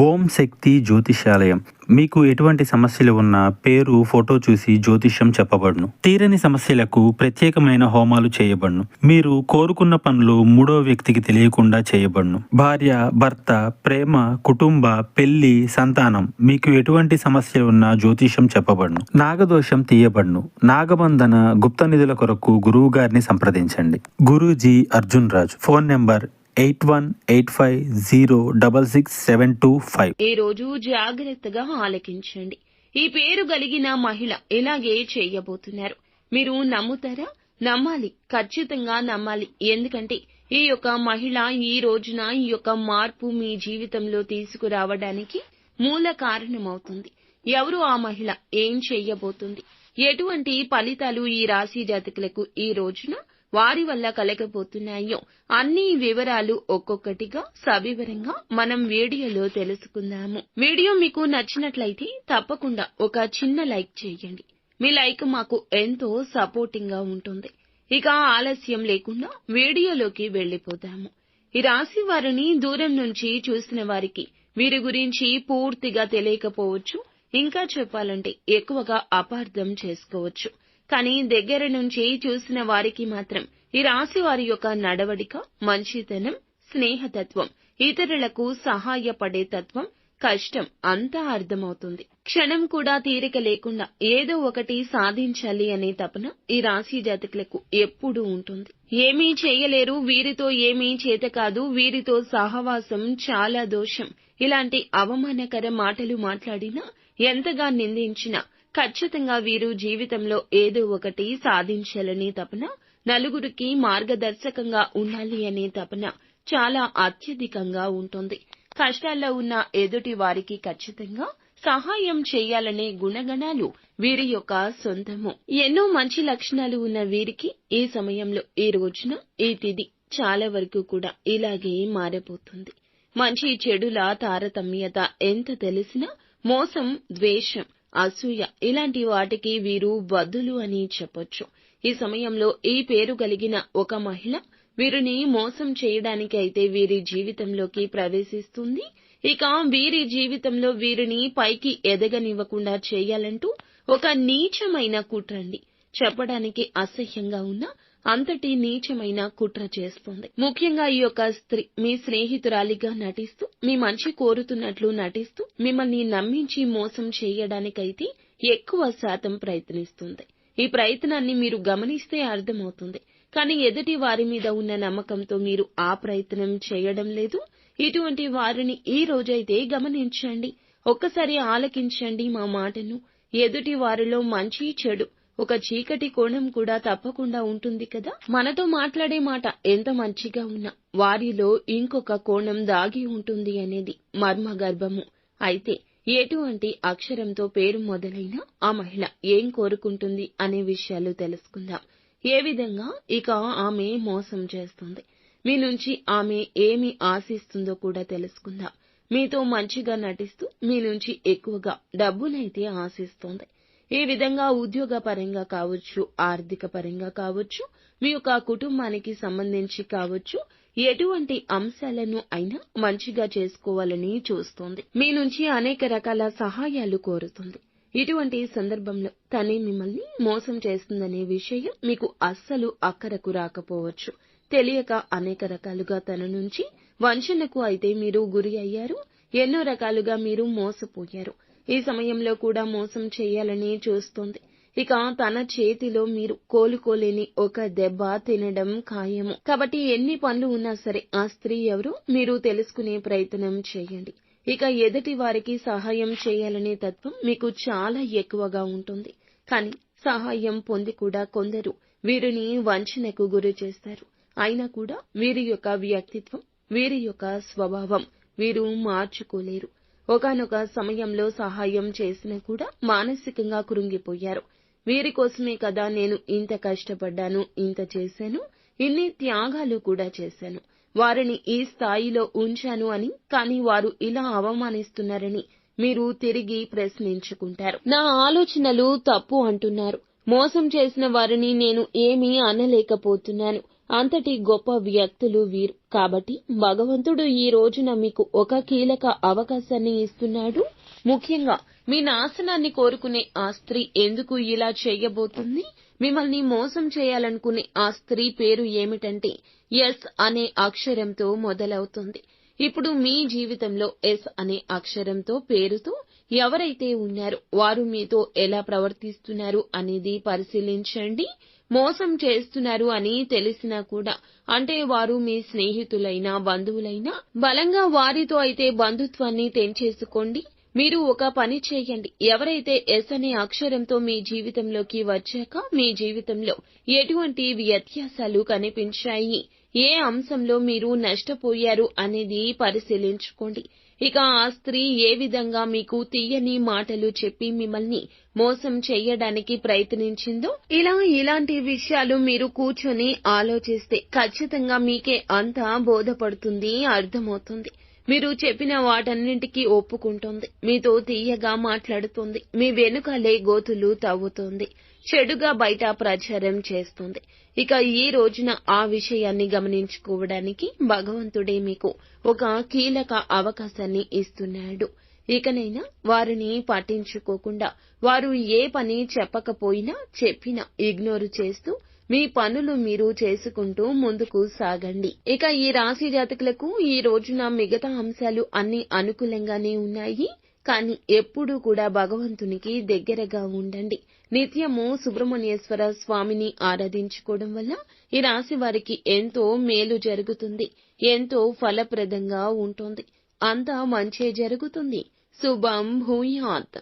ఓం శక్తి జ్యోతిషాలయం. మీకు ఎటువంటి సమస్యలు ఉన్నా పేరు ఫోటో చూసి జ్యోతిష్యం చెప్పబడును. తీరని సమస్యలకు ప్రత్యేకమైన హోమాలు చేయబడును. మీరు కోరుకున్న పనులు మూడో వ్యక్తికి తెలియకుండా చేయబడును. భార్య భర్త ప్రేమ కుటుంబ పెళ్ళి సంతానం. మీకు ఎటువంటి సమస్యలు ఉన్నా జ్యోతిష్యం చెప్పబడును. నాగదోషం తీయబడును. నాగబంధన గుప్త నిధుల కొరకు గురువు గారిని సంప్రదించండి. Guruji Arjun Raju. Phone number eight one eight five zero double six seven two five. ఈ రోజు జాగ్రత్తగా ఆలకించండి. ఈ పేరు కలిగిన మహిళ ఇలాగే చేయబోతున్నారు. మీరు నమ్ముతారా? నమ్మాలి. ఖచ్చితంగా నమ్మాలి. ఎందుకంటే ఈ యొక్క మహిళ ఈ రోజున ఈ యొక్క మార్పు మీ జీవితంలో తీసుకురావడానికి మూల కారణమవుతుంది. ఎవరు ఆ మహిళ? ఏం చెయ్యబోతుంది ఎటువంటి ఫలితాలు ఈ రాశి జాతకులకు ఈ రోజున వారి వల్ల కలగబోతున్నాయో అన్ని వివరాలు ఒక్కొక్కటిగా సవివరంగా మనం వీడియోలో తెలుసుకుందాము. వీడియో మీకు నచ్చినట్లయితే తప్పకుండా ఒక చిన్న లైక్ చేయండి. మీ లైక్ మాకు ఎంతో సపోర్టింగ్గా ఉంటుంది. ఇక ఆలస్యం లేకుండా వీడియోలోకి వెళ్ళిపోదాము ఈ రాశి వారిని దూరం నుంచి చూసిన వారికి వీరి గురించి పూర్తిగా తెలియకపోవచ్చు. ఇంకా చెప్పాలంటే ఎక్కువగా అపార్థం చేసుకోవచ్చు. కానీ దగ్గర నుంచి చూసిన వారికి మాత్రం ఈ రాశి వారి యొక్క నడవడిక మంచితనం స్నేహతత్వం ఇతరులకు సహాయపడే తత్వం కష్టం అంతా అర్థమవుతుంది. క్షణం కూడా తీరిక లేకుండా ఏదో ఒకటి సాధించాలి అనే తపన ఈ రాశి జాతకులకు ఎప్పుడూ ఉంటుంది. ఏమీ చేయలేరు వీరితో ఏమీ చేత కాదు వీరితో సహవాసం చాలా దోషం. ఇలాంటి అవమానకర మాటలు మాట్లాడినా ఎంతగా నిందించినా ఖచ్చితంగా వీరు జీవితంలో ఏదో ఒకటి సాధించాలనే తపన నలుగురికి మార్గదర్శకంగా ఉండాలి అనే తపన చాలా అత్యధికంగా ఉంటుంది. కష్టాల్లో ఉన్న ఎదుటి వారికి ఖచ్చితంగా సహాయం చేయాలనే గుణగణాలు వీరి యొక్క సొంతము. ఎన్నో మంచి లక్షణాలు ఉన్న వీరికి ఈ సమయంలో ఈ రోజున ఈ తిది చాలా వరకు కూడా ఇలాగే మారబోతుంది మంచి చెడుల తారతమ్యత ఎంత తెలిసినా మోసం ద్వేషం అసూయ. ఇలాంటి వాటికి వీరు బద్దులు అని చెప్పొచ్చు. ఈ సమయంలో ఈ పేరు కలిగిన ఒక మహిళ వీరిని మోసం చేయడానికి అయితే వీరి జీవితంలోకి ప్రవేశిస్తుంది. ఇక వీరి జీవితంలో వీరిని పైకి ఎదగనివ్వకుండా చేయాలంటూ ఒక నీచమైన కుట్రండి. చెప్పడానికి అసహ్యంగా ఉన్న అంతటి నీచమైన కుట్ర చేస్తుంది. ముఖ్యంగా ఈ యొక్క స్త్రీ మీ స్నేహితురాలిగా నటిస్తూ మీ మంచి కోరుతున్నట్లు నటిస్తూ మిమ్మల్ని నమ్మించి మోసం చేయడానికైతే ఎక్కువ శాతం ప్రయత్నిస్తుంది. ఈ ప్రయత్నాన్ని మీరు గమనిస్తే అర్థమవుతుంది. కానీ ఎదుటి వారి మీద ఉన్న నమ్మకంతో మీరు ఆ ప్రయత్నం చేయడం లేదు. ఇటువంటి వారిని ఈ రోజైతే గమనించండి. ఒక్కసారి ఆలకించండి మా మాటను. ఎదుటి వారిలో మంచి చెడు ఒక చీకటి కోణం కూడా తప్పకుండా ఉంటుంది కదా? మనతో మాట్లాడే మాట ఎంత మంచిగా ఉన్నా వారిలో ఇంకొక కోణం దాగి ఉంటుంది అనేది మర్మ గర్భము అయితే ఎటువంటి అక్షరంతో పేరు మొదలైన ఆ మహిళ ఏం కోరుకుంటుంది అనే విషయాలు తెలుసుకుందాం. ఏ విధంగా? ఇక ఆమె మోసం చేస్తుంది. మీ నుంచి ఆమె ఏమి ఆశిస్తుందో కూడా తెలుసుకుందాం. మీతో మంచిగా నటిస్తూ మీ నుంచి ఎక్కువగా డబ్బునైతే ఆశిస్తోంది. ఈ విధంగా ఉద్యోగ పరంగా కావచ్చు ఆర్థిక పరంగా కావచ్చు మీ యొక్క కుటుంబానికి సంబంధించి కావచ్చు ఎటువంటి అంశాలను అయినా మంచిగా చేసుకోవాలని చూస్తోంది. మీ నుంచి అనేక రకాల సహాయాలు కోరుతుంది. ఇటువంటి సందర్భంలో తనే మిమ్మల్ని మోసం చేస్తుందనే విషయం మీకు అస్సలు అక్కరకు రాకపోవచ్చు. తెలియక అనేక రకాలుగా తన నుంచి వంచనకు అయితే మీరు గురి అయ్యారు. ఎన్నో రకాలుగా మీరు మోసపోయారు. ఈ సమయంలో కూడా మోసం చేయాలని చూస్తోంది. ఇక తన చేతిలో మీరు కోలుకోలేని ఒక దెబ్బ తినడం ఖాయము. కాబట్టి ఎన్ని పనులు ఉన్నా సరే ఆ స్త్రీ ఎవరు? మీరు తెలుసుకునే ప్రయత్నం చేయండి. ఇక ఎదుటి వారికి సహాయం చేయాలనే తత్వం మీకు చాలా ఎక్కువగా ఉంటుంది. కానీ సహాయం పొంది కూడా కొందరు వీరిని వంచనకు గురి చేస్తారు. అయినా కూడా వీరి యొక్క వ్యక్తిత్వం వీరి యొక్క స్వభావం వీరు మార్చుకోలేరు. ఒకనొక సమయంలో సహాయం చేసినా కూడా మానసికంగా కృంగిపోయారు. వీరి కోసమే కదా నేను ఇంత కష్టపడ్డాను ఇంత చేశాను ఇన్ని త్యాగాలు కూడా చేశాను. వారిని ఈ స్థాయిలో ఉంచాను అని కానీ వారు ఇలా అవమానిస్తున్నారని మీరు తిరిగి ప్రశ్నించుకుంటారు. నా ఆలోచనలు తప్పు అంటున్నారు. మోసం చేసిన వారిని నేను ఏమీ అనలేకపోతున్నాను. అంతటి గొప్ప వ్యక్తులు వీరు. కాబట్టి భగవంతుడు ఈ రోజున మీకు ఒక కీలక అవకాశాన్ని ఇస్తున్నాడు. ముఖ్యంగా మీ నాశనాన్ని కోరుకునే ఆ స్త్రీ ఎందుకు ఇలా చేయబోతుంది? మిమ్మల్ని మోసం చేయాలనుకునే ఆ స్త్రీ పేరు ఏమిటంటే ఎస్ అనే అక్షరంతో మొదలవుతుంది. ఇప్పుడు మీ జీవితంలో ఎస్ అనే అక్షరంతో పేరుతో ఎవరైతే ఉన్నారో వారు మీతో ఎలా ప్రవర్తిస్తున్నారు అనేది పరిశీలించండి. మోసం చేస్తున్నారు అని తెలిసినా కూడా అంటే వారు మీ స్నేహితులైనా బంధువులైనా బలంగా వారితో అయితే బంధుత్వాన్ని తెంచేసుకోండి. మీరు ఒక పని చేయండి. ఎవరైతే ఎస్ అనే అక్షరంతో మీ జీవితంలోకి వచ్చాక మీ జీవితంలో ఎటువంటి వ్యత్యాసాలు కనిపించాయి? ఏ అంశంలో మీరు నష్టపోయారు అనేది పరిశీలించుకోండి. ఇక ఆ స్త్రీ ఏ విధంగా మీకు తీయని మాటలు చెప్పి మిమ్మల్ని మోసం చేయడానికి ప్రయత్నించిందో? ఇలా ఇలాంటి విషయాలు మీరు కూర్చొని ఆలోచిస్తే ఖచ్చితంగా మీకే అంతా బోధపడుతుంది అర్థమవుతుంది. మీరు చెప్పిన వాటన్నింటికీ ఒప్పుకుంటోంది. మీతో తీయగా మాట్లాడుతోంది. మీ వెనుకలే గోతులు తవ్వుతోంది. చెడుగా బయట ప్రచారం చేస్తుంది. ఇక ఈ రోజున ఆ విషయాన్ని గమనించుకోవడానికి భగవంతుడే మీకు ఒక కీలక అవకాశాన్ని ఇస్తున్నాడు. ఇకనైనా వారిని పట్టించుకోకుండా వారు ఏ పని చెప్పకపోయినా చెప్పినా ఇగ్నోర్ చేస్తూ మీ పనులు మీరు చేసుకుంటూ ముందుకు సాగండి. ఇక ఈ రాశి జాతకులకు ఈ రోజున మిగతా అంశాలు అన్ని అనుకూలంగానే ఉన్నాయి. కానీ ఎప్పుడూ కూడా భగవంతునికి దగ్గరగా ఉండండి. నిత్యము సుబ్రహ్మణ్యేశ్వర స్వామిని ఆరాధించుకోవడం వల్ల ఈ రాశి వారికి ఎంతో మేలు జరుగుతుంది. ఎంతో ఫలప్రదంగా ఉంటుంది. అంతా మంచే జరుగుతుంది. శుభం భూయాత్.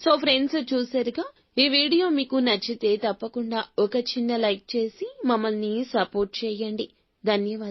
సో ఫ్రెండ్స్ చూసారుగా ఈ వీడియో మీకు నచ్చితే తప్పకుండా ఒక చిన్న లైక్ చేసి మమ్మల్ని సపోర్ట్ చేయండి. ధన్యవాదాలు.